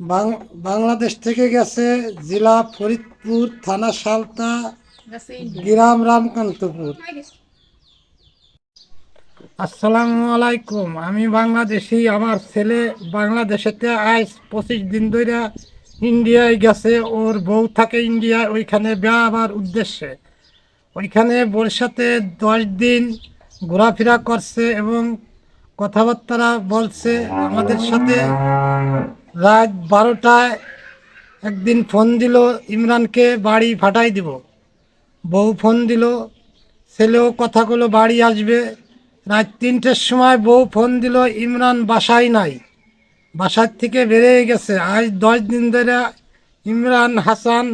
বাংলাদেশ থেকে গেছে জেলা ফরিদপুর, থানা সালতা, গ্রাম রামকান্তপুর। আসসালামু আলাইকুম। আমি বাংলাদেশি। আমার ছেলে বাংলাদেশেতে আজ পঁচিশ দিন ধরে ইন্ডিয়ায় গেছে। ওর বউ থাকে ইন্ডিয়ায়, ওইখানে আমার উদ্দেশ্যে। ওইখানে বর্ষাতে দশ দিন ঘোরাফেরা করছে এবং কথাবার্তা বলছে আমাদের সাথে। রাত বারোটায় একদিন ফোন দিল, ইমরানকে বাড়ি ফাটাই দিব। বউ ফোন দিল, ছেলেও কথাগুলো বাড়ি আসবে। রাত তিনটের সময় বউ ফোন দিল, ইমরান বাসায় নাই। বাসার থেকে বেরিয়ে গেছে। আজ দশ দিন ধরে ইমরান হাসান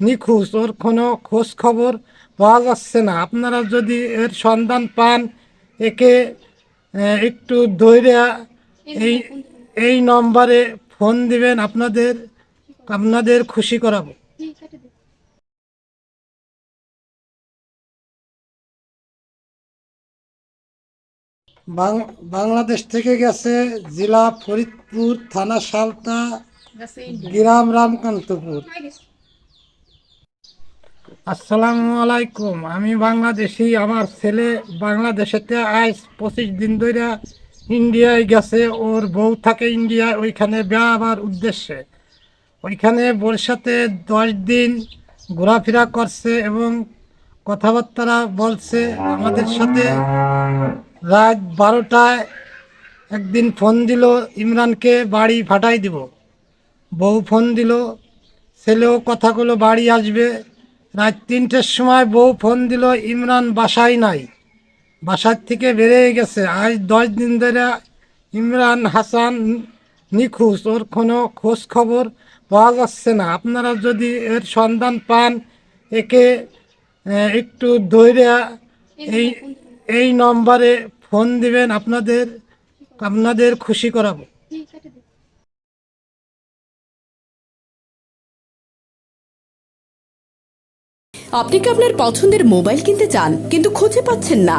নিখোঁজ। ওর কোনো খোঁজ খবর পাওয়া যাচ্ছে না। আপনারা যদি এর সন্ধান পান, একে একটু ধৈর্য, এই এই নম্বরে ফোন দিবেন আপনাদের আপনাদের খুশি করাবো। বাংলাদেশ থেকে গেছে জেলা ফরিদপুর থানা সালতা, গ্রাম রামকান্তপুর। আসসালামু আলাইকুম। আমি বাংলাদেশি, আমার ছেলে বাংলাদেশেতে আজ পঁচিশ দিন ধরে ইন্ডিয়ায় গেছে, ওর বউ থাকে ইন্ডিয়ায়, ওইখানে আমার উদ্দেশ্যে। ওইখানে বর্ষাতে দশ দিন ঘোরাফেরা করছে এবং কথাবার্তা বলছে আমাদের সাথে। রাত বারোটায় একদিন ফোন দিল, ইমরানকে বাড়ি ফাটাই দিব। বউ ফোন দিল, ছেলেও কথাগুলো বাড়ি আসবে। রাত তিনটের সময় বউ ফোন দিল, ইমরান বাসায় নাই। বাসার থেকে বেরিয়ে গেছে। আজ দশ দিন ধরে ইমরান হাসান নিখোঁজ। ওর কোনো খোঁজ খবর পাওয়া যাচ্ছে না। আপনারা যদি এর সন্ধান পান, একে একটু ধৈর্য এই এই নম্বরে ফোন দিবেন। আপনাদের আপনাদের খুশি করাবো। আপনি কি আপনার পছন্দের মোবাইল কিনতে চান, কিন্তু খুঁজে পাচ্ছেন না?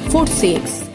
four six